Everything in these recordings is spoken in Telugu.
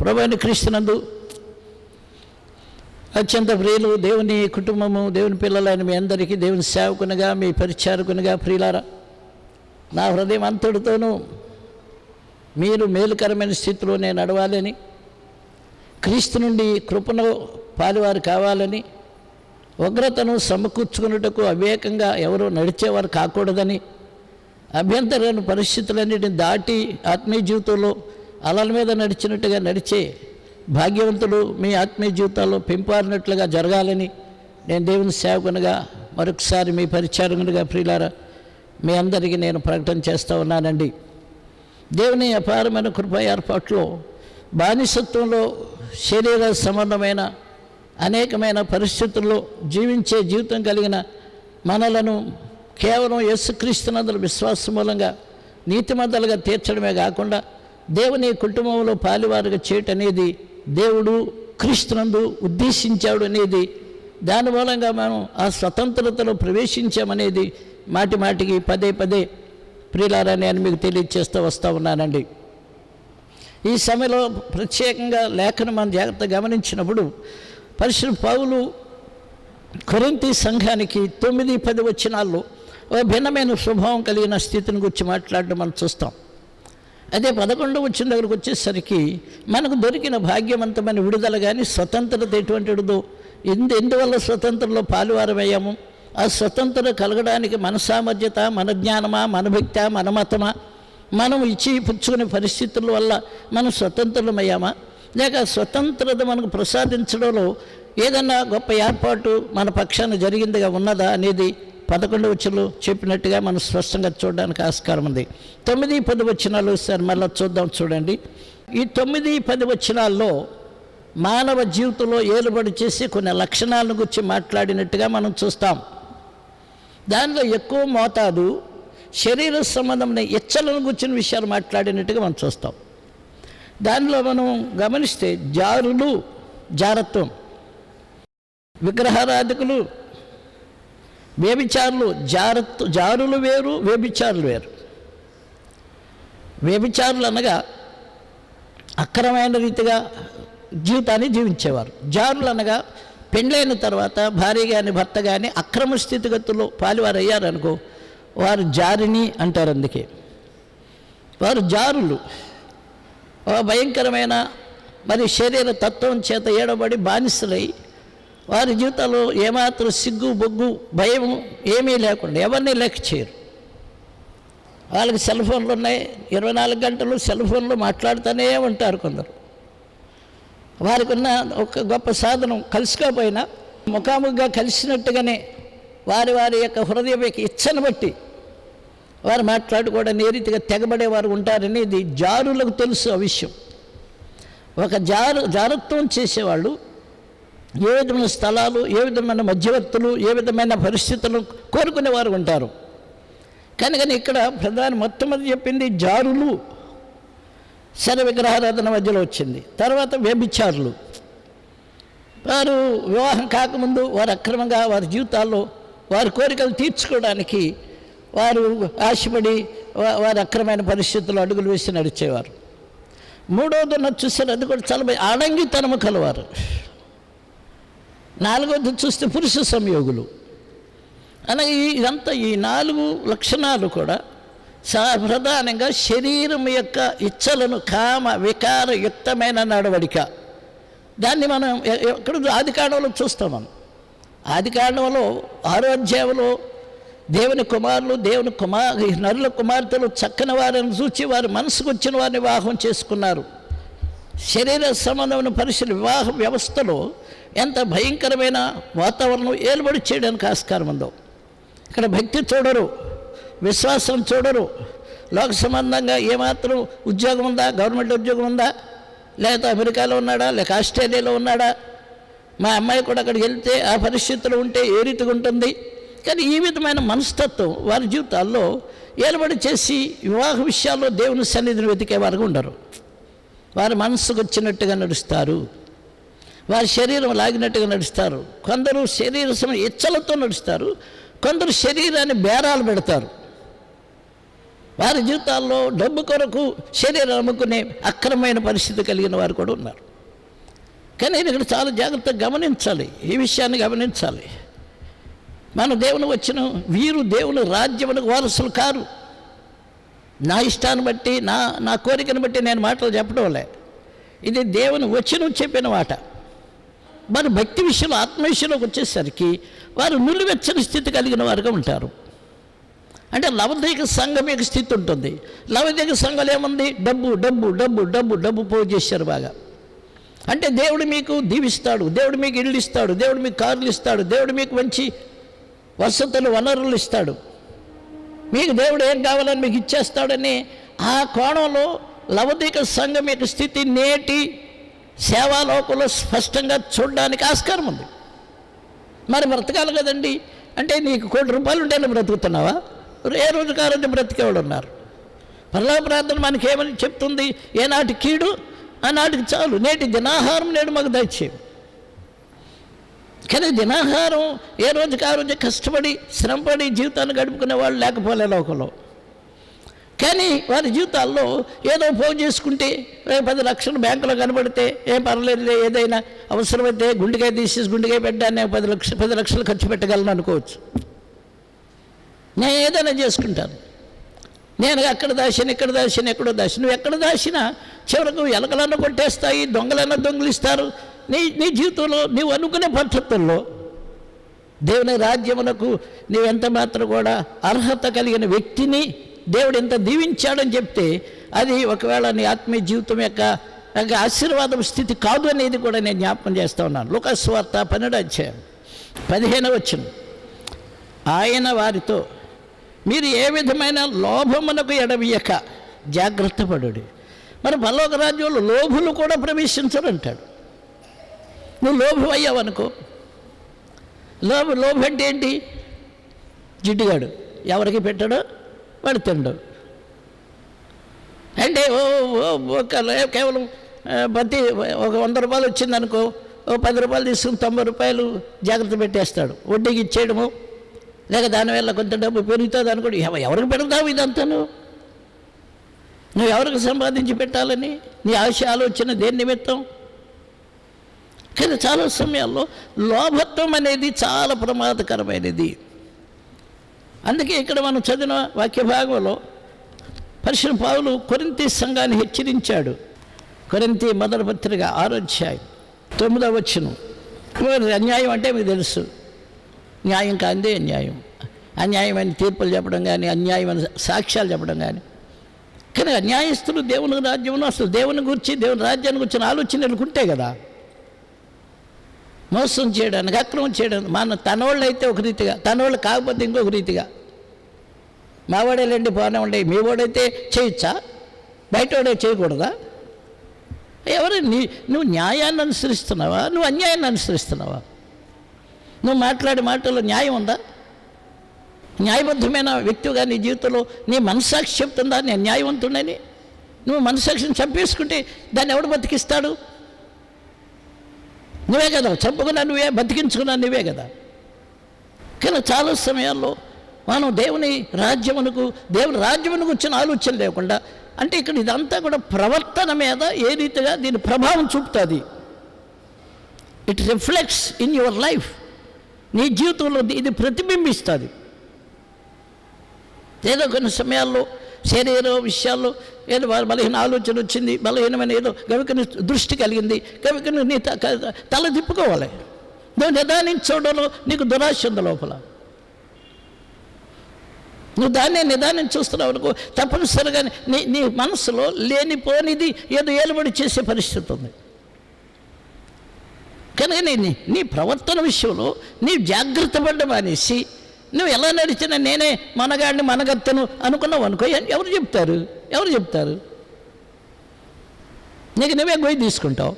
ప్రభాని క్రీస్తునందు అత్యంత ప్రియులు దేవుని కుటుంబము దేవుని పిల్లలైన మీ అందరికీ దేవుని సేవకునిగా మీ పరిచారకునిగా ప్రియులారా నా హృదయం అంతటితోనూ మీరు మేలుకరమైన స్థితిలో నేను నడవాలని క్రీస్తు నుండి కృపను పాలివారు కావాలని ఉగ్రతను సమకూర్చుకున్నటకు అవేకంగా ఎవరో నడిచేవారు కాకూడదని అభ్యంతరమైన పరిస్థితులన్నిటిని దాటి ఆత్మీయ జీవితంలో అలల మీద నడిచినట్టుగా నడిచే భాగ్యవంతులు మీ ఆత్మీయ జీవితాల్లో పెంపారినట్లుగా జరగాలని నేను దేవుని సేవకునిగా మరొకసారి మీ పరిచారకునిగా ప్రియులారా మీ అందరికీ నేను ప్రకటన చేస్తూ ఉన్నానండి. దేవుని అపారమైన కృప ఏర్పాట్లో బానిసత్వంలో శరీర సంబంధమైన అనేకమైన పరిస్థితుల్లో జీవించే జీవితం కలిగిన మనలను కేవలం యేసుక్రీస్తునందుల విశ్వాసం మూలంగా నీతిమంతలుగా తీర్చడమే కాకుండా దేవుని కుటుంబంలో పాలివారుగా చేయటం అనేది దేవుడు క్రీస్తునందు ఉద్దేశించాడు అనేది దాని మూలంగా మనం ఆ స్వతంత్రతలో ప్రవేశించామనేది మాటి మాటికి పదే పదే ప్రియులారా నేను మీకు తెలియజేస్తూ వస్తూ ఉన్నానండి. ఈ సమయంలో ప్రత్యేకంగా లేఖను మనం జాగ్రత్త గమనించినప్పుడు పరిశ్రమ పౌలు కొరింతి సంఘానికి తొమ్మిది పది వచ్చినాల్లో ఒక భిన్నమైన స్వభావం కలిగిన స్థితిని గురించి మాట్లాడడం మనం చూస్తాం. అదే పదకొండు వచ్చిన దగ్గరకు వచ్చేసరికి మనకు దొరికిన భాగ్యవంతమైన విడుదల కానీ స్వతంత్రత ఎటువంటిదో ఎందు ఎందువల్ల స్వతంత్రంలో పాలువారమయ్యాము? ఆ స్వతంత్రత కలగడానికి మన సామర్థ్యత మన జ్ఞానమా మన భక్త మన మతమా? మనం ఇచ్చి పుచ్చుకునే పరిస్థితుల వల్ల మనం స్వతంత్రమయ్యామా లేక స్వతంత్రత మనకు ప్రసాదించడంలో ఏదన్నా గొప్ప ఏర్పాటు మన పక్షాన జరిగిందిగా ఉన్నదా అనేది పదకొండు వచ్చలు చెప్పినట్టుగా మనం స్పష్టంగా చూడడానికి ఆస్కారం ఉంది. తొమ్మిది పది వచ్చినాలు సార్ మళ్ళీ చూద్దాం చూడండి. ఈ తొమ్మిది పది వచ్చినాల్లో మానవ జీవితంలో ఏలుబడి చేసి కొన్ని లక్షణాలను గురించి మాట్లాడినట్టుగా మనం చూస్తాం. దానిలో ఎక్కువ మోతాదు శరీర సంబంధమైన ఇచ్చలను గుర్చిన విషయాలు మాట్లాడినట్టుగా మనం చూస్తాం. దానిలో మనం గమనిస్తే జారులు జారత్వం విగ్రహారాధకులు వ్యభిచారులు జారత్ జారులు వేరు వ్యభిచారులు వేరు. వ్యభిచారులు అనగా అక్రమైన రీతిగా జీవితాన్ని జీవించేవారు. జారులు అనగా పెండ్లైన తర్వాత భార్య కానీ భర్త కానీ అక్రమ స్థితిగతులు పాలివారు అయ్యారనుకో వారు జారిని అంటారు అందుకే. వారు జారులు. భయంకరమైన మరి శరీర తత్వం చేత ఏడబడి బానిసలై వారి జీవితంలో ఏమాత్రం సిగ్గు బొగ్గు భయం ఏమీ లేకుండా ఎవరిని లెక్క చేయరు. వాళ్ళకి సెల్ ఫోన్లు ఉన్నాయి ఇరవై నాలుగు గంటలు సెల్ ఫోన్లు మాట్లాడుతూనే ఉంటారు కొందరు. వారికి ఉన్న ఒక గొప్ప సాధనం కలుసుకోపోయినా ముఖాముఖిగా కలిసినట్టుగానే వారి వారి యొక్క హృదయం యొక్క ఇచ్చను బట్టి వారు మాట్లాడుకోవడం ఏ రీతిగా తెగబడేవారు ఉంటారనేది ఉంటారని ఇది జారులకు తెలుసు ఆ విషయం. ఒక జారు జారత్వం చేసేవాళ్ళు ఏ విధమైన స్థలాలు ఏ విధమైన మధ్యవర్తులు ఏ విధమైన పరిస్థితులు కోరుకునేవారు ఉంటారు. కానీ కానీ ఇక్కడ ప్రధాని మొట్టమొదటి చెప్పింది జారులు శర విగ్రహారాధన మధ్యలో వచ్చింది. తర్వాత వ్యభిచారులు. వారు వివాహం కాకముందు వారు అక్రమంగా వారి జీవితాల్లో వారి కోరికలు తీర్చుకోవడానికి వారు ఆశపడి వారి అక్రమైన పరిస్థితుల్లో అడుగులు వేసి నడిచేవారు. మూడవది చూసారు అది కూడా చాలా అడంగితనము కలవారు. నాలుగోది చూస్తే పురుష సంయోగులు. అనగా ఈ ఇదంతా ఈ నాలుగు లక్షణాలు కూడా సా ప్రధానంగా శరీరం యొక్క ఇచ్చలను కామ వికారయుక్తమైన నడవడిక. దాన్ని మనం ఎక్కడ ఆది కాండంలో చూస్తాం మనం. ఆది కాండంలో ఆరో దేవుని కుమారులు దేవుని కుమార్ నరుల కుమార్తెలు చక్కని వారిని చూచి వారి మనసుకు వచ్చిన వారిని వివాహం చేసుకున్నారు. శరీర సంబంధమైన పరిస్థితులు వివాహ వ్యవస్థలో ఎంత భయంకరమైన వాతావరణం ఏలుబడి చేయడానికి ఆస్కారం ఉందో. ఇక్కడ భక్తి చూడరు విశ్వాసం చూడరు. లోక సంబంధంగా ఏమాత్రం ఉద్యోగం ఉందా గవర్నమెంట్ ఉద్యోగం ఉందా లేకపోతే అమెరికాలో ఉన్నాడా లేక ఆస్ట్రేలియాలో ఉన్నాడా? మా అమ్మాయి కూడా అక్కడికి వెళ్తే ఆ పరిస్థితులు ఉంటే ఏ రీతిగా ఉంటుంది? కానీ ఈ విధమైన మనస్తత్వం వారి జీవితాల్లో ఏలుబడి చేసి వివాహ విషయాల్లో దేవుని సన్నిధిని వెతికే వారు ఉండరు. వారి మనసుకు వచ్చినట్టుగా నడుస్తారు. వారి శరీరం లాగినట్టుగా నడుస్తారు. కొందరు శరీర సమ ఇచ్చలతో నడుస్తారు. కొందరు శరీరాన్ని బేరాలు పెడతారు. వారి జీవితాల్లో డబ్బు కొరకు శరీరం అమ్ముకునే అక్రమమైన పరిస్థితి కలిగిన వారు కూడా ఉన్నారు. కానీ నేను ఇక్కడ చాలా జాగ్రత్తగా గమనించాలి. ఈ విషయాన్ని గమనించాలి. మన దేవుని వచ్చిన వీరు దేవుని రాజ్యములకు వారసులు కారు. నా ఇష్టాన్ని బట్టి నా నా కోరికను బట్టి నేను మాటలు చెప్పడం లే ఇది దేవుని వచ్చిన చెప్పిన మాట. వారు భక్తి విషయంలో ఆత్మ విషయంలోకి వచ్చేసరికి వారు నులివెచ్చని స్థితి కలిగిన వారుగా ఉంటారు. అంటే లవదీక సంఘం యొక్క స్థితి ఉంటుంది. లవదీక సంఘాలు ఏముంది? డబ్బు డబ్బు డబ్బు డబ్బు డబ్బు పోగు చేశారు బాగా. అంటే దేవుడు మీకు దీవిస్తాడు దేవుడు మీకు ఇళ్ళు ఇస్తాడు దేవుడు మీకు కార్లు ఇస్తాడు దేవుడు మీకు మంచి వసతులు వనరులు ఇస్తాడు. మీకు దేవుడు ఏం కావాలని మీకు ఇచ్చేస్తాడని ఆ కోణంలో లవదీక సంఘం యొక్క స్థితి నేటి సేవాలోకంలో స్పష్టంగా చూడడానికి ఆస్కారం ఉంది. మరి బ్రతకాలి కదండి. అంటే నీకు కోటి రూపాయలు ఉంటేనే బ్రతుకుతున్నావా? ఏ రోజు కారోజు బ్రతికేవాడు ఉన్నారు? పరలా ప్రార్థన మనకేమని చెప్తుంది? ఏనాటి కీడు? ఆనాటికి చాలు. నేటి దినాహారం నేడు మాకు దయచేవి కానీ దినాహారం ఏ రోజుకి ఆ రోజు కష్టపడి శ్రమపడి జీవితాన్ని గడుపుకునే వాళ్ళు లేకపోలే లోకంలో. కానీ వారి జీవితాల్లో ఏదో ఫోన్ చేసుకుంటే పది లక్షలు బ్యాంకులో కనబడితే ఏం పర్లేదు ఏదైనా అవసరమైతే గుండెకాయ తీసేసి గుండెకాయ పెట్టానే పది లక్ష పది లక్షలు ఖర్చు పెట్టగలను అనుకోవచ్చు. నేను ఏదైనా చేసుకుంటాను. నేను అక్కడ దాచిన ఇక్కడ దాచిన ఎక్కడో దాచిన నువ్వు ఎక్కడ దాచినా చివరకు ఎలకలన్న కొట్టేస్తాయి దొంగలన్న దొంగిలిస్తారు. నీ నీ జీవితంలో నీవు అనుకునే పద్ధతుల్లో దేవుని రాజ్యమునకు నీవెంత మాత్రం కూడా అర్హత కలిగిన వ్యక్తిని దేవుడు ఎంత దీవించాడని చెప్తే అది ఒకవేళ నీ ఆత్మీయ జీవితం యొక్క యొక్క ఆశీర్వాదం స్థితి కాదు అనేది కూడా నేను జ్ఞాపకం చేస్తా ఉన్నాను. లోకస్వార్త పన్నెండు అధ్యాయం పదిహేను వచ్చిన ఆయన వారితో మీరు ఏ విధమైన లోభమునకు ఎడవీయక జాగ్రత్త పడు మరి పల్లోక రాజ్యంలో లోభులు కూడా ప్రవేశించరు అంటాడు. నువ్వు లోభం అయ్యావనుకో లోభ లోభంటే ఏంటి? జిడ్డుగాడు. ఎవరికి పెట్టాడో? వాడు తిండు అంటే ఓ ఓ ఒక కేవలం ఆ, ప్రతి ఒక వంద రూపాయలు వచ్చిందనుకో ఓ పది రూపాయలు తీసుకుని తొంభై రూపాయలు జాగ్రత్త పెట్టేస్తాడు. వడ్డీకి ఇచ్చేయడము లేక దానివల్ల కొంత డబ్బు పెరుగుతుంది అనుకోడు ఎవరికి పెడతావు ఇదంతాను? నువ్వు ఎవరికి సంపాదించి పెట్టాలని? నీ ఆశ ఆలోచన దేని నిమిత్తం? కానీ చాలా సమయాల్లో లోభత్వం అనేది చాలా ప్రమాదకరమైనది. అందుకే ఇక్కడ మనం చదివిన వాక్య భాగంలో పరిశుభ్ర పావులు కొరింతి సంఘాన్ని హెచ్చరించాడు. కొరింతి మొదటి పత్రిక ఆరోధ్యాయం తొమ్మిదవ వచ్చును అన్యాయం అంటే మీకు తెలుసు. న్యాయం కాందే అన్యాయం. అన్యాయమైన తీర్పులు చెప్పడం కానీ అన్యాయమైన సాక్ష్యాలు చెప్పడం కానీ. కానీ అన్యాయస్తులు దేవుని రాజ్యంలో అసలు దేవుని గురించి దేవుని రాజ్యాన్ని గురించి ఆలోచనలు ఉంటాయి కదా. మోసం చేయడానికి అక్రమం చేయడానికి. మన తనోళ్ళు అయితే ఒక రీతిగా తనోళ్ళు కాకపోతే ఇంకొక రీతిగా. మావాడేలేండి బాగానే ఉండే. మీ వాడైతే చేయొచ్చా? బయటవాడే చేయకూడదా? ఎవరు నీ నువ్వు న్యాయాన్ని అనుసరిస్తున్నావా? నువ్వు అన్యాయాన్ని అనుసరిస్తున్నావా? నువ్వు మాట్లాడే మాటల్లో న్యాయం ఉందా? న్యాయబద్ధమైన వ్యక్తిగా నీ జీవితంలో నీ మనసాక్షి చెప్తుందా? నేను న్యాయవంతుడని? నువ్వు మనసాక్షిని చంపేసుకుంటే దాన్ని ఎవడు బతికిస్తాడు? నువ్వే కదా చంపుకున్నా నువ్వే బతికించుకున్నా నువ్వే కదా. కానీ చాలా సమయాల్లో మనం దేవుని రాజ్యమునకు దేవుని రాజ్యమునకు వచ్చిన ఆలోచన లేకుండా అంటే ఇక్కడ ఇదంతా కూడా ప్రవర్తన మీద ఏ రీతిగా దీని ప్రభావం చూపుతుంది? It reflects in your life నీ జీవితంలో ఇది ప్రతిబింబిస్తుంది. ఏదో కొన్ని సమయాల్లో శరీర విషయాల్లో ఏదో బలహీన ఆలోచన వచ్చింది బలహీనమైన ఏదో గవికని దృష్టి కలిగింది గవికని నీ త- తల తిప్పుకోవాలి. నువ్వు నిదానించడంలో నీకు దురాశ ఉంది లోపల. నువ్వు దాన్నే నిదానం చూస్తున్నావు అనుకో తప్పనిసరిగా నీ నీ మనసులో లేనిపోనిది ఏదో ఏలుబడి చేసే పరిస్థితి ఉంది. కనుక నీ నీ- ప్రవర్తన విషయంలో నీ జాగ్రత్త పడ్డం అనేసి నువ్వు ఎలా నడిచినా నేనే మనగాడిని మనగత్తెను అనుకున్నావు అనుకో ఎవరు చెప్తారు? ఎవరు చెప్తారు? నీకు నువ్వే గొయ్యి తీసుకుంటావు.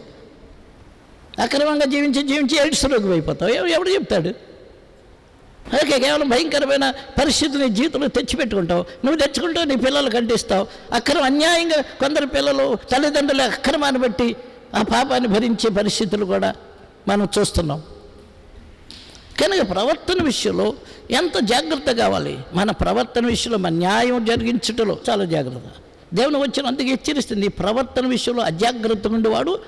అక్రమంగా జీవించి జీవించి ఎయిడ్స్ రోగి అయిపోతావు. ఎవరు ఎవడు చెప్తాడు? ఓకే కేవలం భయంకరమైన పరిస్థితిని జీవితంలో తెచ్చిపెట్టుకుంటావు. నువ్వు తెచ్చుకుంటావు నీ పిల్లలు కంటిస్తావు. అక్రమ అన్యాయంగా కొందరు పిల్లలు తల్లిదండ్రుల అక్రమాన్ని బట్టి ఆ పాపాన్ని భరించే పరిస్థితులు కూడా మనం చూస్తున్నాం. కనుక ప్రవర్తన విషయంలో ఎంత జాగ్రత్త కావాలి? మన ప్రవర్తన విషయంలో మన న్యాయం జరిగించుటలో చాలా జాగ్రత్త. దేవుని వచ్చిన అందుకు హెచ్చరిస్తుంది ఈ ప్రవర్తన విషయంలో అజాగ్రత్త ఉండేవాడు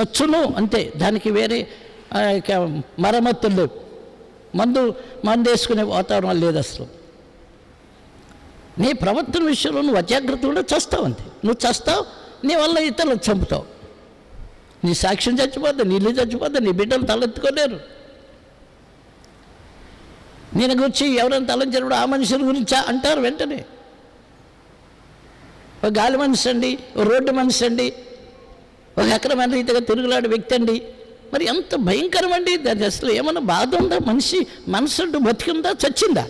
చచ్చును అంతే. దానికి వేరే ఆ, మరమ్మతులు లేవు మందు మందు వేసుకునే వాతావరణం లేదు అసలు. నీ ప్రవర్తన విషయంలో నువ్వు అజాగ్రత్త ఉండే చస్తావు అంతే. నువ్వు చస్తావు నీ వల్ల ఇతరులు చంపుతావు. నీ సాక్ష్యం చచ్చిపోద్ది నీళ్ళు ఇల్లు నీ బిడ్డలు తలెత్తుకోలేరు. నేను గురించి ఎవరైనా తలంచినప్పుడు ఆ మనుషుల గురించా? అంటారు వెంటనే. ఒక గాలి మనిషి అండి ఒక రోడ్డు మనిషి అండి ఒక అక్రమ రీతిగా తిరుగులాడే వ్యక్తి అండి. మరి ఎంత భయంకరమండి? దాని అసలు ఏమన్నా బాధ ఉందా? మనిషి మనసు బతికిందా? చచ్చిందా?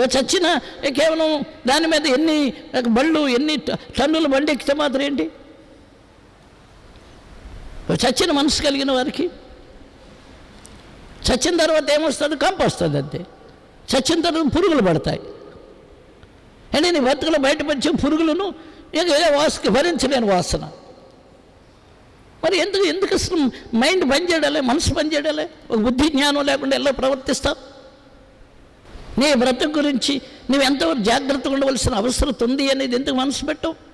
ఓ చచ్చిన కేవలం దాని మీద ఎన్ని బళ్ళు ఎన్ని టన్నులు బండి ఎక్కితే మాత్రం ఏంటి? ఓ చచ్చిన మనసు కలిగిన వారికి చచ్చిన తర్వాత ఏమొస్తుంది? కంప వస్తుంది అంతే. చచ్చిన తర్వాత పురుగులు పడతాయి. అంటే నీ బతుకులు బయటపరిచే పురుగులను ఇక ఏ వాసకి భరించలేని వాసన. మరి ఎందుకు ఎందుకు అసలు మైండ్ పనిచేయడాలే మనసు పనిచేయడాలే ఒక బుద్ధి జ్ఞానం లేకుండా ఎలా ప్రవర్తిస్తావు? నీ బ్రతుకు గురించి నువ్వు ఎంతవరకు జాగ్రత్తగా ఉండవలసిన అవసరం ఉంది అనేది ఎందుకు మనసు పెట్టవు?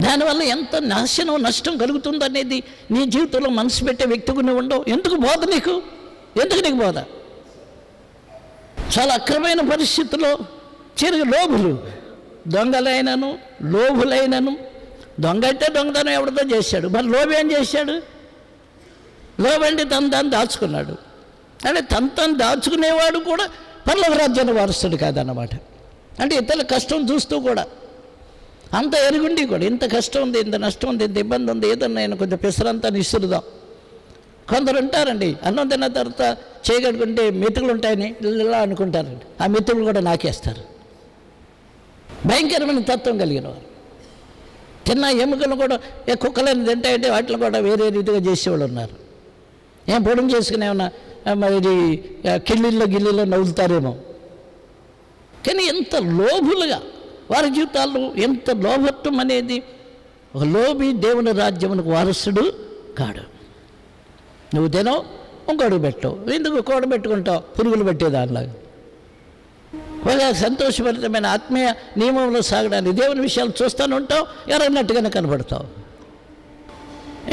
దానివల్ల ఎంత నాశనం నష్టం కలుగుతుందనేది నీ జీవితంలో మనసు పెట్టే వ్యక్తికి నువ్వు ఉండవు. ఎందుకు బోధ నీకు? ఎందుకు నీకు బోధ? చాలా అక్రమైన పరిస్థితుల్లో చిరుగు లోభులు. దొంగలైనను లోభులైనను. దొంగ అయితే దొంగతనం ఎవరితో చేశాడు? మరి లోభ ఏం చేశాడు? లోబండి తను దాన్ని దాచుకున్నాడు. అంటే తను తను దాచుకునేవాడు కూడా పర్లవరాజ్యాన్ని వారసుడు కాదన్నమాట. అంటే ఇతరుల కష్టం చూస్తూ కూడా అంత ఎరుగుండి కూడా. ఇంత కష్టం ఉంది ఇంత నష్టం ఉంది ఇంత ఇబ్బంది ఉంది ఏదన్నా నేను కొంచెం పిసరంతా నిసురుదాం కొందరు ఉంటారండి అన్నం తిన్న తర్వాత చేయగలుగుంటే మెతుకులు ఉంటాయని ఇలా అనుకుంటారండి. ఆ మెతుకులు కూడా నాకేస్తారు. భయంకరమైన తత్వం కలిగిన వారు. తిన్న ఎముకలు కూడా ఏ కుక్కలను తింటాయంటే వాటిని కూడా వేరే రీతిగా చేసేవాళ్ళు ఉన్నారు. ఏం పొడం చేసుకుని మరి ఆ, కిళ్ళిల్లో గిల్లిలో నవ్వులుతారేమో. కానీ ఎంత లోభులుగా వారి జీవితాల్లో ఎంత లోభత్వం అనేది ఒక లోబి దేవుని రాజ్యమునకు వారసుడు కాడు. నువ్వు తినవు ఇంకోటి పెట్టవు ఎందుకు కూడబెట్టుకుంటావు పురుగులు పెట్టేదానిలాగా ఒక సంతోషభరితమైన ఆత్మీయ నియమంలో సాగడానికి దేవుని విషయాలు చూస్తూనే ఉంటావు ఎవరన్నట్టుగానే కనబడతావు.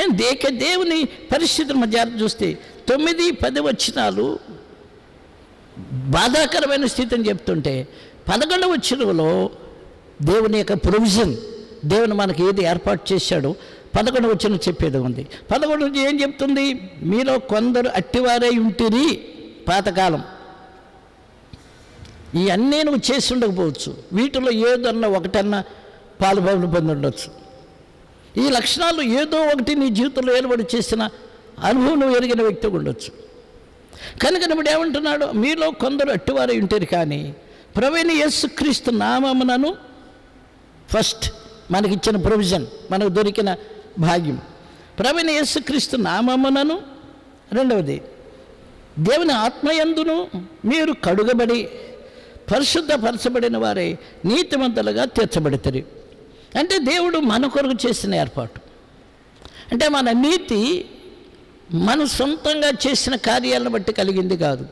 ఏం దేక దేవుని పరిస్థితుల మధ్య చూస్తే తొమ్మిది పది వచ్చినాలు బాధాకరమైన స్థితిని చెప్తుంటే పదకొండవ వచ్చినలో దేవుని యొక్క ప్రొవిజన్ దేవుని మనకి ఏది ఏర్పాటు చేశాడో పదకొండు వచ్చిన చెప్పేది ఉంది. పదకొండు నుంచి ఏం చెప్తుంది? మీలో కొందరు అట్టివారై ఉంటిరి పాతకాలం. ఈ అన్నీ నువ్వు చేసి ఉండకపోవచ్చు. వీటిలో ఏదన్నా ఒకటన్నా పాలుబాబులు పొంది ఉండొచ్చు. ఈ లక్షణాలు ఏదో ఒకటి నీ జీవితంలో ఏర్పడి చేసిన అనుభవం నువ్వు ఎరిగిన వ్యక్తిగా ఉండొచ్చు. కనుక ఇప్పుడు ఏమంటున్నాడు? మీలో కొందరు అట్టివారై ఉంటారు కానీ ప్రవీణ యేసుక్రీస్తు నామమునను ఫస్ట్ మనకిచ్చిన ప్రొవిజన్ మనకు దొరికిన భాగ్యం. ప్రవీణ యేసుక్రీస్తు నామమునను రెండవది దేవుని ఆత్మయందును మీరు కడుగబడి పరిశుద్ధపరచబడిన వారే నీతిమంతులుగా తీర్చబడతారు. అంటే దేవుడు మన కొరకు చేసిన ఏర్పాటు. అంటే మన నీతి మన సొంతంగా చేసిన కార్యాలను బట్టి కలిగింది కాదు.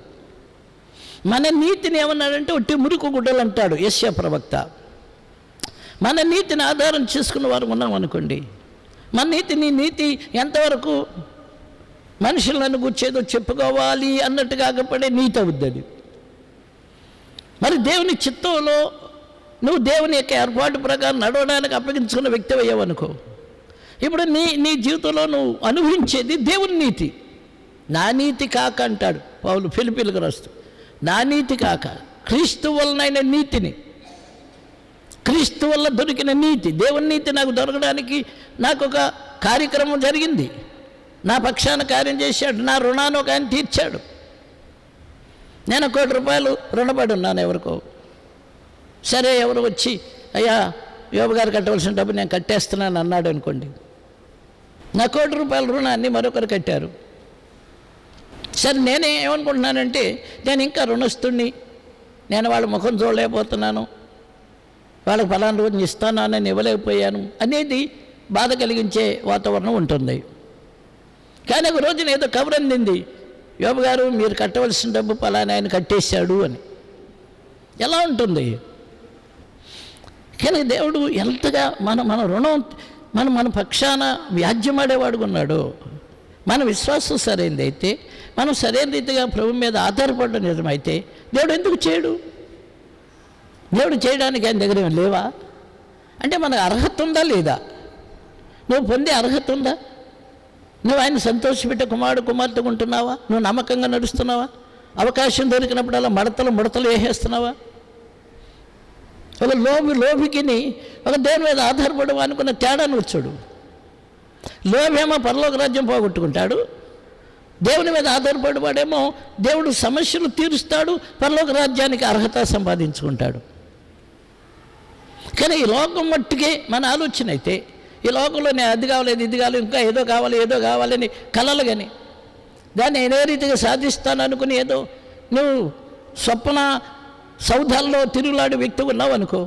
మన నీతిని ఏమన్నాడంటే ఒట్టి మురుకు గుడ్డలు అంటాడు యశ్య ప్రవక్త. మన నీతిని ఆధారం చేసుకున్న వారు ఉన్నాం అనుకోండి. మన నీతి నీ నీతి ఎంతవరకు మనుషులను గుర్చేదో చెప్పుకోవాలి అన్నట్టు కాకపోతే నీతి అవుద్ది అది. మరి దేవుని చిత్తంలో నువ్వు దేవుని యొక్క ఏర్పాటు ప్రకారం నడవడానికి అప్పగించుకున్న వ్యక్తి అయ్యావనుకో ఇప్పుడు నీ నీ జీవితంలో నువ్వు అనుభవించేది దేవుని నీతి. నా నీతి కాక అంటాడు పౌలు ఫిలిపిలకు రాస్తూ. నా నీతి కాక క్రీస్తు వలనైన నీతిని క్రీస్తు వల్ల దొరికిన నీతి దేవుని నీతి నాకు దొరకడానికి నాకు ఒక కార్యక్రమం జరిగింది. నా పక్షాన కార్యం చేశాడు నా రుణాన్ని ఒక ఆయన తీర్చాడు. నేను కోటి రూపాయలు రుణపడి ఉన్నాను ఎవరికో. సరే ఎవరు వచ్చి అయ్యా యోగ గారు కట్టవలసిన డబ్బు నేను కట్టేస్తున్నాను అన్నాడు అనుకోండి. నా కోటి రూపాయల రుణాన్ని మరొకరు కట్టారు. సరే నేనే ఏమనుకుంటున్నానంటే నేను ఇంకా రుణస్తుణ్ణి నేను వాళ్ళ ముఖం చూడలేకపోతున్నాను. వాళ్ళకి ఫలానా రోజు ఇస్తానని ఇవ్వలేకపోయాను అనేది బాధ కలిగించే వాతావరణం ఉంటుంది. కానీ ఒక రోజున ఏదో కబురు అందింది. యోబు గారు మీరు కట్టవలసిన డబ్బు ఫలానా ఆయన కట్టేశాడు అని. ఎలా ఉంటుంది? కానీ దేవుడు ఎంతగా మన మన రుణం మన మన పక్షాన వ్యాజ్యమాడేవాడు ఉన్నాడు. మన విశ్వాసం సరైనది అయితే మనం సరైన రీతిగా ప్రభు మీద ఆధారపడడం నిజమైతే దేవుడు ఎందుకు చేయడు? దేవుడు చేయడానికి ఆయన దగ్గర లేవా? అంటే మనకు అర్హత ఉందా లేదా? నువ్వు పొందే అర్హత ఉందా? నువ్వు ఆయన సంతోషపెట్టే కుమారుడు కుమార్తె ఉంటున్నావా? నువ్వు నమ్మకంగా నడుస్తున్నావా? అవకాశం దొరికినప్పుడల్లా మడతలు ముడతలు వేసేస్తున్నావా? ఒక లోబి లోబికిని ఒక దేవుని మీద ఆధారపడవు అనుకున్న తేడాను వచ్చాడు లోభేమో పరలోక రాజ్యం పోగొట్టుకుంటాడు. దేవుని మీద ఆధారపడేవాడేమో దేవుడు సమస్యలు తీరుస్తాడు పరలోక రాజ్యానికి అర్హత సంపాదించుకుంటాడు. కానీ ఈ లోకం మట్టుకే మన ఆలోచన అయితే ఈ లోకంలో నేను అది కావాలి ఇది కావాలి ఇంకా ఏదో కావాలి ఏదో కావాలని కలలు కానీ దాన్ని నేను ఏ రీతిగా సాధిస్తాను అనుకుని ఏదో నువ్వు స్వప్న సౌధాల్లో తిరుగులాడు వ్యక్తి ఉన్నావు అనుకో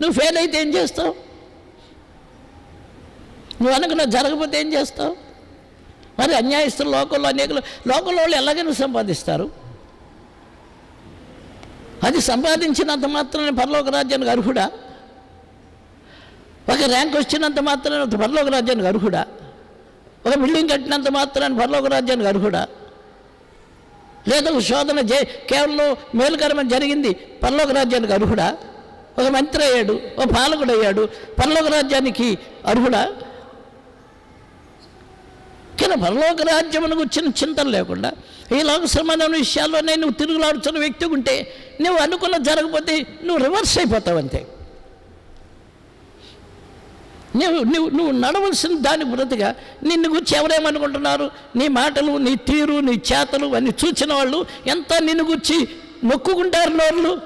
నువ్వు ఫెయిల్ అయితే ఏం చేస్తావు? నువ్వు అనుకున్న జరగకపోతే ఏం చేస్తావు? మరి అన్యాయస్తులు లోకంలో అనేకలు లోకంలో వాళ్ళు ఎలాగైనా సంపాదిస్తారు. అది సంపాదించినంత మాత్రమే పరలోక రాజ్యానికి అర్హుడా? ఒక ర్యాంక్ వచ్చినంత మాత్రాన్ని పరలోక రాజ్యానికి అర్హుడా? ఒక బిల్డింగ్ కట్టినంత మాత్రాన్ని పరలోక రాజ్యానికి అర్హుడా? లేదా ఒక శోధన జే కేవలం మేలుకరమని జరిగింది పరలోక రాజ్యానికి అర్హుడా? ఒక మంత్రి అయ్యాడు ఒక పాలకుడు అయ్యాడు పరలోక రాజ్యానికి అర్హుడా? కానీ పరలోక రాజ్యమునకు వచ్చిన చింతలు లేకుండా ఈ లోక విషయాల్లోనే నువ్వు తిరుగులాడుతున్న వ్యక్తి ఉంటే నువ్వు అనుకున్న జరగకపోతే నువ్వు రివర్స్ అయిపోతావు అంతే. నువ్వు నువ్వు నువ్వు నడవలసిన దాని బ్రతిగా నిన్ను గురించి ఎవరేమనుకుంటున్నారు? నీ మాటలు నీ తీరు నీ చేతలు అన్నీ చూసిన వాళ్ళు ఎంత నిన్ను గురించి మొక్కుకుంటారు నోర్లు?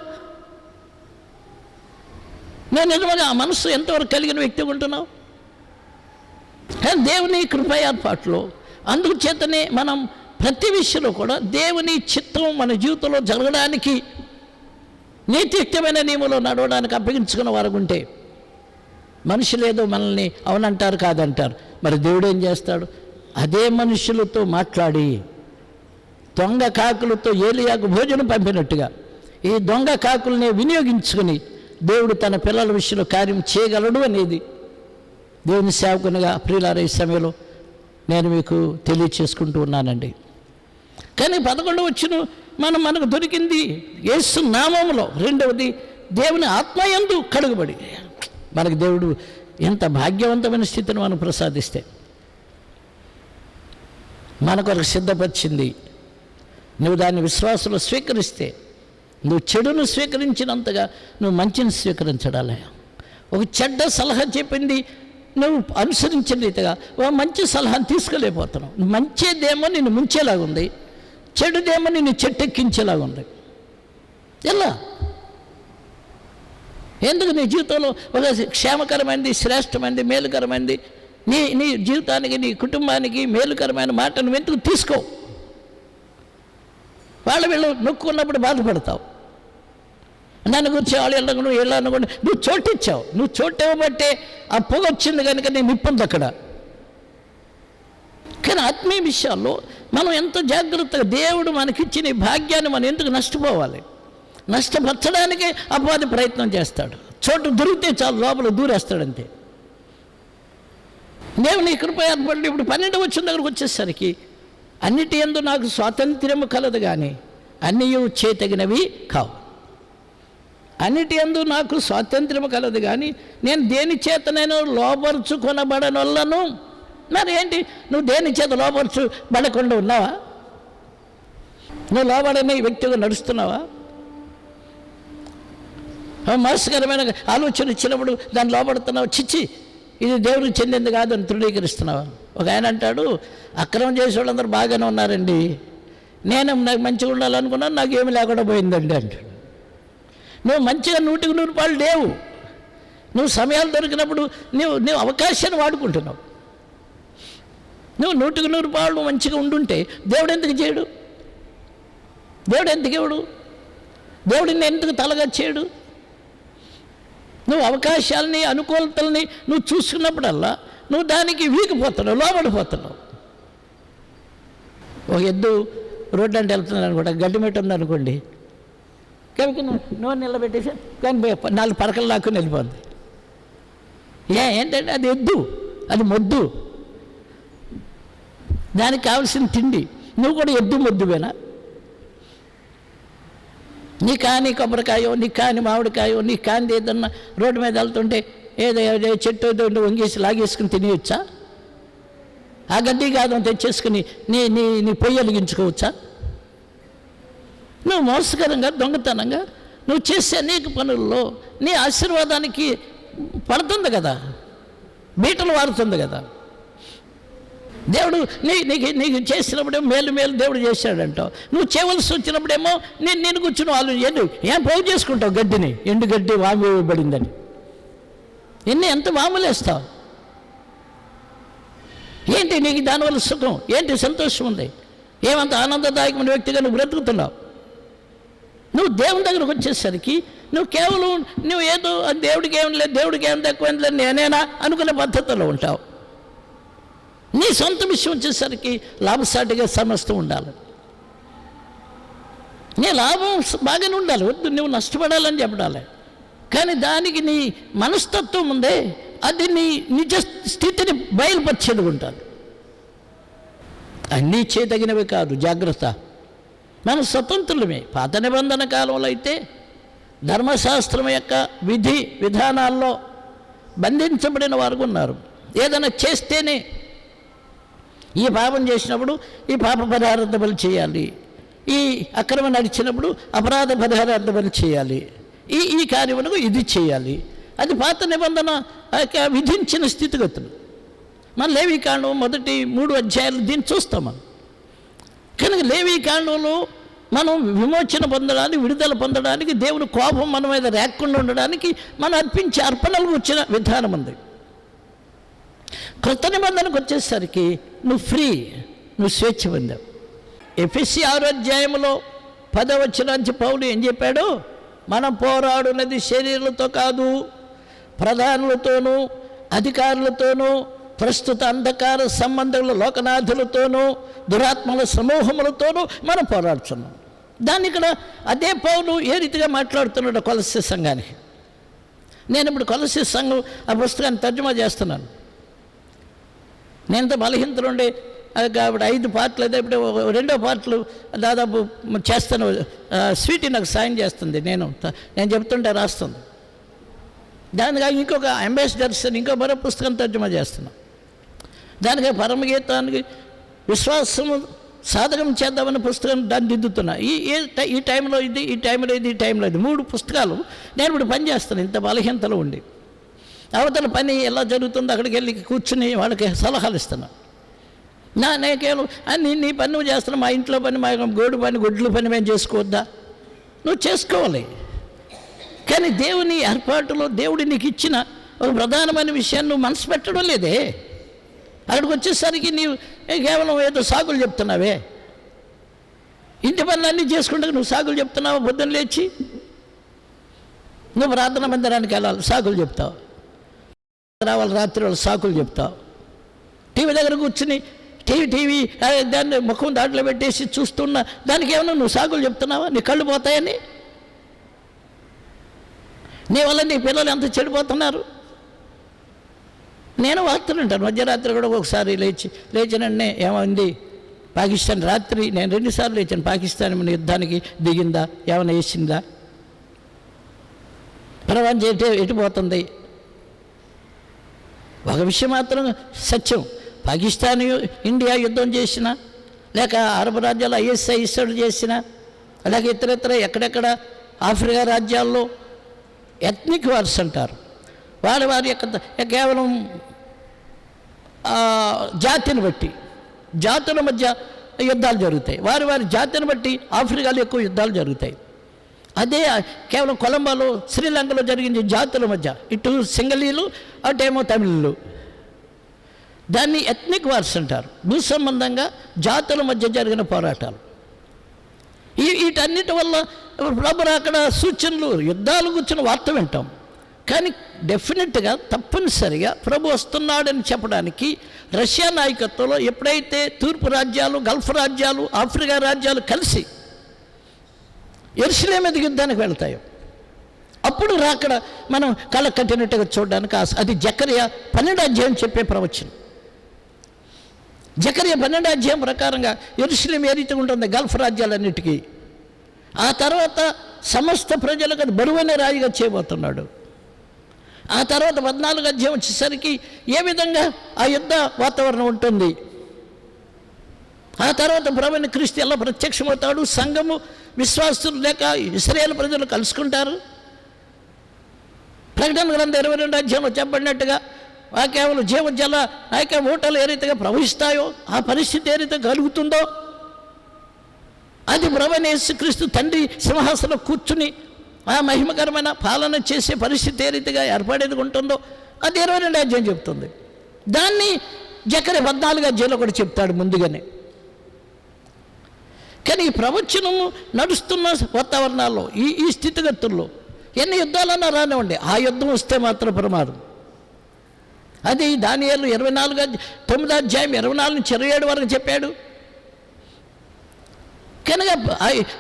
నేను నిజంగా ఆ మనసు ఎంతవరకు కలిగిన వ్యక్తి ఉంటున్నావు? దేవుని కృప ఏర్పాట్లో అందుకు చేతనే మనం ప్రతి విషయంలో కూడా దేవుని చిత్తం మన జీవితంలో జరగడానికి నీతియుక్తమైన నియమంలో నడవడానికి అప్పగించుకున్న వారు ఉంటే మనుషులు ఏదో మనల్ని అవునంటారు కాదంటారు. మరి దేవుడు ఏం చేస్తాడు? అదే మనుషులతో మాట్లాడి దొంగ కాకులతో ఏలియాకు భోజనం పంపినట్టుగా ఈ దొంగ కాకుల్ని వినియోగించుకుని దేవుడు తన పిల్లల విషయంలో కార్యం చేయగలడు అనేది దేవుని సేవకునిగా ప్రియులారే ఈ సమయంలో నేను మీకు తెలియచేసుకుంటూ ఉన్నానండి. కానీ పదకొండు వచ్చిన మనం మనకు దొరికింది యేసు నామములో. రెండవది దేవుని ఆత్మయందు కడుగుబడి. మనకు దేవుడు ఎంత భాగ్యవంతమైన స్థితిని మనం ప్రసాదిస్తే. మన కొరకు సిద్ధపరిచింది. నువ్వు దాన్ని విశ్వాసంలో స్వీకరిస్తే నువ్వు చెడును స్వీకరించినంతగా నువ్వు మంచిని స్వీకరించడాలయా ఒక చెడ్డ సలహా చెప్పింది నువ్వు అనుసరించిన రీతిగా ఒక మంచి సలహాను తీసుకోలేకపోతున్నావు మంచిదేమో నిన్ను ముంచేలాగా ఉంది చెడుదేమో నిన్ను చెట్టెక్కించేలాగా ఉంది ఎలా? ఎందుకు నీ జీవితంలో ఒక క్షేమకరమైనది శ్రేష్టమైనది మేలుకరమైనది నీ నీ జీవితానికి నీ కుటుంబానికి మేలుకరమైన మాట నువ్వు ఎందుకు తీసుకో? వాళ్ళు వీళ్ళు నొక్కున్నప్పుడు బాధపడతావు. నన్ను గురించి వాళ్ళు వెళ్ళకుండా నువ్వు వెళ్ళాను నువ్వు చోటిచ్చావు. నువ్వు చోటు ఇవ్వబట్టే ఆ పొగ వచ్చింది కనుక నేను నిప్పుంది అక్కడ. కానీ ఆత్మీయ విషయాల్లో మనం ఎంత జాగ్రత్తగా దేవుడు మనకిచ్చిన ఈ భాగ్యాన్ని మనం ఎందుకు నష్టపోవాలి? నష్టపరచడానికి అపవాది ప్రయత్నం చేస్తాడు. చోటు దొరికితే చాలు లోపల దూరేస్తాడంతే. దేవుని కృప ఏర్పడి ఇప్పుడు పన్నెండు వచ్చిన దగ్గరకు వచ్చేసరికి అన్నిటి ఎందు నాకు స్వాతంత్ర్యము కలదు కానీ అన్నీ చేతగినవి కావు. అన్నిటి ఎందు నాకు స్వాతంత్ర్యము కలదు కానీ నేను దేని చేత నేను లోపరుచుకొనబడనొల్లను మరి ఏంటి? నువ్వు దేని చేత లోపరుచు పడకుండా ఉన్నావా? నువ్వు లోబడని వ్యక్తిగా నడుస్తున్నావా? మోసకరమైన ఆలోచన ఇచ్చినప్పుడు దాన్ని లోపడుతున్నావు చిచ్చి ఇది దేవుడికి చెందింది కాదు అని ధృవీకరిస్తున్నావా ఒక ఆయన అంటాడు అక్రమం చేసే వాళ్ళందరూ బాగానే ఉన్నారండి. నేను నాకు మంచిగా ఉండాలనుకున్నాను నాకు ఏమి లేకుండా పోయిందండి అంటాడు. నువ్వు మంచిగా నూటికి నూరు రూపాయలు లేవు. నువ్వు సమయాలు దొరికినప్పుడు నువ్వు నువ్వు అవకాశాన్ని వాడుకుంటున్నావు. నువ్వు నూటికి నూరు రూపాయలు మంచిగా ఉండుంటే దేవుడు ఎందుకు చేయడు? దేవుడు ఎందుకు ఇవ్వడు? దేవుడిని ఎందుకు తలగా చేయడు? నువ్వు అవకాశాలని అనుకూలతల్ని నువ్వు చూసుకున్నప్పుడల్లా నువ్వు దానికి వీగిపోతున్నావు లోబడిపోతున్నావు. ఒక ఎద్దు రోడ్డు అంటే వెళ్తున్నాను అనుకోండి గడ్డి మెట్టు ఉందనుకోండి కవికి నూనె నిలబెట్టేసి కానీ పోయి నాలుగు పరకలు లాక్కుని వెళ్ళిపోద్ది. ఏ ఏంటంటే అది ఎద్దు అది మొద్దు. దానికి కావాల్సిన తిండి. నువ్వు కూడా ఎద్దు మొద్దువేనా నీ కాని కొబ్బరికాయో నీ కాని మామిడికాయో నీ కాని ఏదన్నా రోడ్డు మీద వెళ్తుంటే ఏదో చెట్టు ఏదో ఉంటే వంగేసి లాగేసుకుని తినేయచ్చా? ఆ గడ్డి కాదు తెచ్చేసుకుని నీ నీ నీ పొయ్యి వెలిగించుకోవచ్చా? నువ్వు మోసకరంగా దొంగతనంగా నువ్వు చేసే అనేక పనుల్లో నీ ఆశీర్వాదానికి పడుతుంది కదా. బీటలు వారుతుంది కదా. దేవుడు నీ నీకు నీకు చేసినప్పుడేమో మేలు మేలు దేవుడు చేశాడంట. నువ్వు చేయవలసి వచ్చినప్పుడేమో నేను నేను కూర్చుని వాళ్ళు ఎండు ఏం పోగు చేసుకుంటావు గడ్డిని? ఎండు గడ్డి వామి వేయబడిందని. ఎన్ని ఎంత వాములేస్తావు? ఏంటి నీకు దానివల్ల సుఖం? ఏంటి సంతోషం ఉంది? ఏమంత ఆనందదాయకమైన వ్యక్తిగా నువ్వు బ్రతుకుతున్నావు? నువ్వు దేవుని దగ్గరకు వచ్చేసరికి నువ్వు కేవలం నువ్వు ఏదో "ఆ దేవుడికి ఏం లేదు దేవుడికి ఏం తక్కువైంది లేదు నేనేనా అనుకునే పద్ధతిలో ఉంటావు. నీ సొంత విషయం వచ్చేసరికి లాభసాటిగా సమస్తం ఉండాలి. నీ లాభం బాగానే ఉండాలి వద్దు నువ్వు నష్టపడాలని చెప్పడాలి. కానీ దానికి నీ మనస్తత్వం ఉందే అది నీ నిజ స్థితిని బయలుపరిచేది ఉంటుంది అన్నీ చేయదగినవి కాదు జాగ్రత్త. మనం స్వతంత్రులమే. పాత నిబంధన కాలంలో అయితే ధర్మశాస్త్రం యొక్క విధి విధానాల్లో బంధించబడిన వారు ఉన్నారు. ఏదైనా చేస్తేనే ఈ పాపం చేసినప్పుడు ఈ పాప పరిహారార్థ బలి చేయాలి. ఈ అక్రమ నడిచినప్పుడు అపరాధ పరిహారార్థ బలి చేయాలి. ఈ ఈ కార్యములకు ఇది చేయాలి. అది పాత నిబంధన విధించిన స్థితిగతులు. మన లేవి కాండం మొదటి మూడు అధ్యాయాలు దీన్ని చూస్తాం మనం. కనుక లేవి కాండంలో మనం విమోచన పొందడానికి విడుదల పొందడానికి దేవుని కోపం మన మీద రేకుండా ఉండడానికి మనం అర్పించే అర్పణలు వచ్చిన విధానం ఉంది. కృత నిబంధనకు వచ్చేసరికి నువ్వు ఫ్రీ నువ్వు స్వేచ్ఛ పొందావు. ఎఫ్ఎస్సి ఆరో అధ్యాయంలో పదవచనాంచి పౌలు ఏం చెప్పాడు? మనం పోరాడున్నది శరీరాలతో కాదు ప్రధానులతోనూ అధికారులతోనూ ప్రస్తుత అంధకార సంబంధముల లోకనాథులతోనూ దురాత్మల సమూహములతోనూ మనం పోరాడుతున్నాం. దాన్ని ఇక్కడ అదే పౌలు ఏ రీతిగా మాట్లాడుతున్నాడు కొలసి సంఘానికి. నేను ఇప్పుడు కొలసి సంఘం ఆ పుస్తకాన్ని తర్జుమా చేస్తున్నాను. నేను ఇంత బలహీనతలుండి కాబట్టి ఐదు పార్ట్లు అయితే ఇప్పుడు రెండో పార్ట్లు దాదాపు చేస్తాను. స్వీటీ నాకు సాయం చేస్తుంది. నేను నేను చెప్తుంటే రాస్తుంది. దానికి ఇంకొక అంబాసిడర్స్ అని ఇంకో మరో పుస్తకం తర్జుమా చేస్తున్నాను. దానికి పరమగీతానికి విశ్వాసము సాధకం చేద్దామని పుస్తకం దాన్ని దిద్దుతున్నా. ఈ ఈ టైంలో ఇది ఈ టైంలో ఇది ఈ టైంలో ఇది. మూడు పుస్తకాలు నేను ఇప్పుడు పని చేస్తాను. ఇంత బలహీనతలో ఉండి. అవతల పని ఎలా జరుగుతుందో అక్కడికి వెళ్ళి కూర్చుని వాళ్ళకి సలహాలు ఇస్తున్నా. నా నేను కేవలం నీ నీ పని నువ్వు చేస్తున్నావు మా ఇంట్లో పని మా గోడు పని గుడ్ల పని మేము చేసుకోవద్దా? నువ్వు చేసుకోవాలి. కానీ దేవుని ఏర్పాటులో దేవుడు నీకు ఇచ్చిన ఒక ప్రధానమైన విషయాన్ని నువ్వు మనసు పెట్టడం లేదే. అక్కడికి వచ్చేసరికి నీవు కేవలం ఏదో సాగులు చెప్తున్నావే? ఇంటి పనులన్నీ చేసుకుంటే నువ్వు సాగులు చెప్తున్నావా? పొద్దున్న లేచి నువ్వు ప్రార్థన మందిరానికి వెళ్ళాలి సాకులు చెప్తావు. రావాలి రాత్రి వాళ్ళు సాకులు చెప్తావు. టీవీ దగ్గర కూర్చుని టీవీ టీవీ దాన్ని ముఖం దాంట్లో పెట్టేసి చూస్తున్నా దానికి ఏమన్నా నువ్వు సాకులు చెప్తున్నావా? నీ కళ్ళు పోతాయని? నీ వల్ల నీ పిల్లలు ఎంత చెడిపోతున్నారు? నేను వార్తలు ఉంటాను మధ్యరాత్రి కూడా ఒకసారి లేచి లేచినండి ఏమైంది? పాకిస్తాన్ రాత్రి నేను రెండుసార్లు లేచాను. పాకిస్తాన్ మన యుద్ధానికి దిగిందా? ఏమైనా వేసిందా? ప్రపంచం ఎటు ఎటుపోతుంది ఒక విషయం మాత్రం సత్యం. పాకిస్తాన్ ఇండియా యుద్ధం చేసిన లేక అరబ్ రాజ్యాలు ఐఎస్ఐ ఇస్సడు చేసిన లేక ఇతరత్ర ఎక్కడెక్కడ ఆఫ్రికా రాజ్యాల్లో ఎథ్నిక్ వార్స్ అంటారు. వారి వారి యొక్క కేవలం జాతిని బట్టి జాతుల మధ్య యుద్ధాలు జరుగుతాయి. వారి వారి జాతిని బట్టి ఆఫ్రికాలో ఎక్కువ యుద్ధాలు జరుగుతాయి. అదే కేవలం కొలంబోలో శ్రీలంకలో జరిగింది జాతుల మధ్య. ఇటు సింగలీలు అటేమో తమిళులు. దాన్ని ఎథ్నిక్ వార్స్ అంటారు. భూసంబంధంగా జాతుల మధ్య జరిగిన పోరాటాలు. ఈ వీటన్నిటి వల్ల ప్రభు అక్కడ సూచనలు యుద్ధాలు కూర్చున్న వార్త వింటాం. కానీ డెఫినెట్గా తప్పనిసరిగా ప్రభు వస్తున్నాడని చెప్పడానికి రష్యా నాయకత్వంలో ఎప్పుడైతే తూర్పు రాజ్యాలు గల్ఫ్ రాజ్యాలు ఆఫ్రికా రాజ్యాలు కలిసి ఎరుసలే మీద యుద్ధానికి వెళ్తాయో అప్పుడు రాకడ మనం కళ్ళ కట్టినట్టుగా చూడడానికి ఆశ. అది జకర్య పన్నెండు అధ్యాయం చెప్పే ప్రవచనం. జకర్య పన్నెండు అధ్యాయం ప్రకారంగా ఎరుసలేం ఏ రీతిగా ఉంటుంది గల్ఫ్ రాజ్యాలన్నిటికీ. ఆ తర్వాత సమస్త ప్రజలకు అది బరువైన రాయిగా చేయబోతున్నాడు. ఆ తర్వాత పద్నాలుగు అధ్యాయం వచ్చేసరికి ఏ విధంగా ఆ యుద్ధ వాతావరణం ఉంటుంది? ఆ తర్వాత ప్రవీణ క్రీస్తు ఎలా ప్రత్యక్షమవుతాడు? సంఘము విశ్వాసులు లేక ఇస్రాయేల్ ప్రజలు కలుసుకుంటారు? ప్రకటన గ్రంథ ఇరవై రెండు అధ్యాయంలో చెప్పబడినట్టుగా ఆ కేవలం జీవజల ఆ యొక్క ఓటలు ఏ రీతిగా ప్రవహిస్తాయో ఆ పరిస్థితి ఏ రీతిగా కలుగుతుందో? అది ప్రవణ యేసుక్రీస్తు తండ్రి సింహాసనం కూర్చుని మహిమకరమైన పాలన చేసే పరిస్థితి ఏ రీతిగా ఏర్పడేది ఉంటుందో అది ఇరవై రెండు అధ్యాయం చెప్తుంది. దాన్ని జకరి పద్నాలుగు అధ్యాయంలో కూడా చెప్తాడు ముందుగానే. కానీ ఈ ప్రవచనము నడుస్తున్న వాతావరణాల్లో ఈ ఈ స్థితిగతుల్లో ఎన్ని యుద్ధాలన్నా రానివ్వండి ఆ యుద్ధం వస్తే మాత్రం ప్రమాదం. అది దానియాలు ఇరవై నాలుగు అధ్యాయం తొమ్మిది అధ్యాయం ఇరవై నాలుగు నుంచి ఇరవై ఏడు వరకు చెప్పాడు. కనుక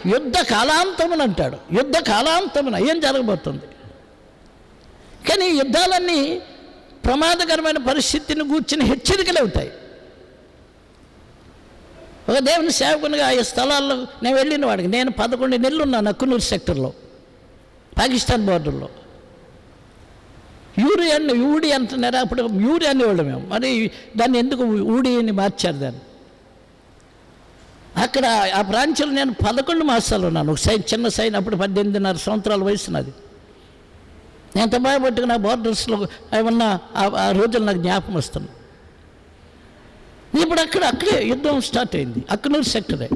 యుద్ధ కాలాంతమున అంటాడు. యుద్ధ కాలాంతమున ఏం జరగబోతుంది? కానీ యుద్ధాలన్నీ ప్రమాదకరమైన పరిస్థితిని కూర్చుని హెచ్చరికలు అవుతాయి. ఒక దేవుని సేవకునిగా ఆ స్థలాల్లో నేను వెళ్ళిన వాడికి నేను పదకొండు నెలలు ఉన్నాను అక్కునూరు సెక్టర్లో పాకిస్తాన్ బార్డర్లో. యూరి అని ఊడి అంటున్నారు? అప్పుడు యూరి అనేవాళ్ళు మేము. మరి దాన్ని ఎందుకు ఊడి అని మార్చారు దాన్ని? అక్కడ ఆ ప్రాంతంలో నేను పదకొండు మాసాలు ఉన్నాను. ఒక సైన్ చిన్న సైన్ అప్పుడు పద్దెనిమిదిన్నర సంవత్సరాల వయసు నాది నేను ఎంత భయపట్టుకున్న బోర్డర్స్లో ఏమన్నా ఆ- ఆ రోజులు నాకు జ్ఞాపకం వస్తుంది ఇప్పుడు అక్కడ అక్కడే యుద్ధం స్టార్ట్ అయింది. అక్కనూరు సెక్టరే.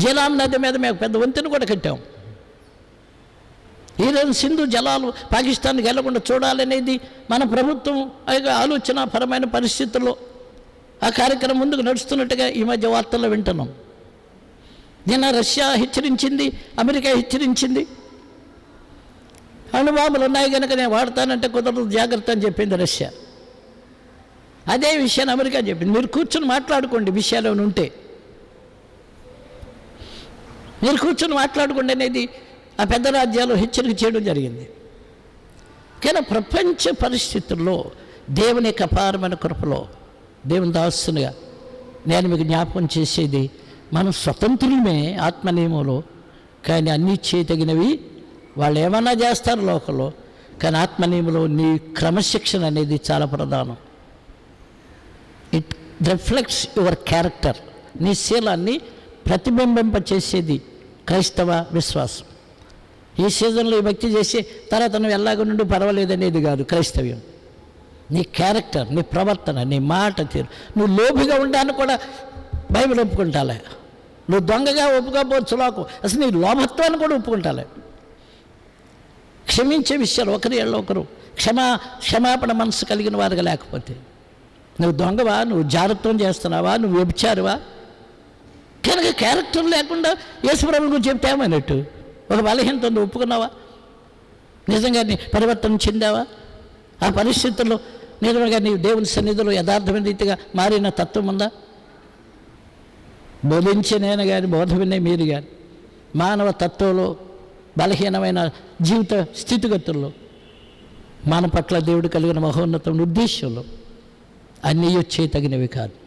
జలాం నది మీద మేము పెద్ద వంతెన కూడా కట్టాం. ఈరోజు సింధు జలాలు పాకిస్తాన్కి వెళ్ళకుండా చూడాలనేది మన ప్రభుత్వం యొక్క ఆలోచన పరమైన పరిస్థితుల్లో ఆ కార్యక్రమం ముందుకు నడుస్తున్నట్టుగా ఈ మధ్య వార్తల్లో వింటున్నాం. నిన్న రష్యా హెచ్చరించింది అమెరికా హెచ్చరించింది. అణుబాంబులు ఉన్నాయి కనుక నేను వాడతానంటే కుదరదు జాగ్రత్త అని చెప్పింది రష్యా. అదే విషయాన్ని అమెరికా చెప్పింది. మీరు కూర్చొని మాట్లాడుకోండి విషయాలు ఉంటే. మీరు కూర్చొని మాట్లాడుకోండి అనేది ఆ పెద్ద రాజ్యాలు హెచ్చరిక చేయడం జరిగింది. కానీ ప్రపంచ పరిస్థితుల్లో దేవుని యొక్క అపారమైన కృపలో దేవుని దాస్తునిగా నేను మీకు జ్ఞాపకం చేసేది మనం స్వతంత్రులమే ఆత్మ నియమంలో కానీ అన్నీ చేయతగినవి వాళ్ళు ఏమన్నా చేస్తారు లోకంలో కానీ ఆత్మ నియమంలో నీ క్రమశిక్షణ అనేది చాలా ప్రధానం. ఇట్ రిఫ్లెక్ట్స్ యువర్ క్యారెక్టర్ నీ శీలాన్ని ప్రతిబింబింప చేసేది క్రైస్తవ విశ్వాసం. ఈ సీజన్లో ఈ భక్తి చేసి తర్వాత నువ్వు ఎలాగ నుండి పర్వాలేదనేది కాదు క్రైస్తవ్యం. నీ క్యారెక్టర్ నీ ప్రవర్తన నీ మాట తీరు. నువ్వు లోభిగా ఉండాలని కూడా బైబిల్ ఒప్పుకుంటాలే. నువ్వు దొంగగా ఒప్పుకోకపోవచ్చు లోకం అసలు నీ లోభత్వాన్ని కూడా ఒప్పుకుంటాలే. క్షమించే విషయాలు ఒకరి ఒకరు. క్షమా క్షమాపణ మనసు కలిగిన వారుగా లేకపోతే. నువ్వు దొంగవా? నువ్వు జాగ్రత్తం చేస్తున్నావా? నువ్వు వ్యభిచారువా? కనుక క్యారెక్టర్ లేకుండా యేసుప్రభు నువ్వు చెప్తామన్నట్టు ఒక బలహీనత నువ్వు ఒప్పుకున్నావా? నిజంగా నీ పరివర్తన చెందావా? ఆ పరిస్థితుల్లో నిజంగా నీ దేవుని సన్నిధిలో యథార్థమైన రీతిగా మారిన తత్వం ఉందా? బోధించే నేను కానీ బోధ వినే మీరు కానీ మానవ తత్వంలో బలహీనమైన జీవిత స్థితిగతుల్లో మన పట్ల దేవుడు కలిగిన మహోన్నతం ఉద్దేశంలో అన్నీ వచ్చే తగినవి కాదు.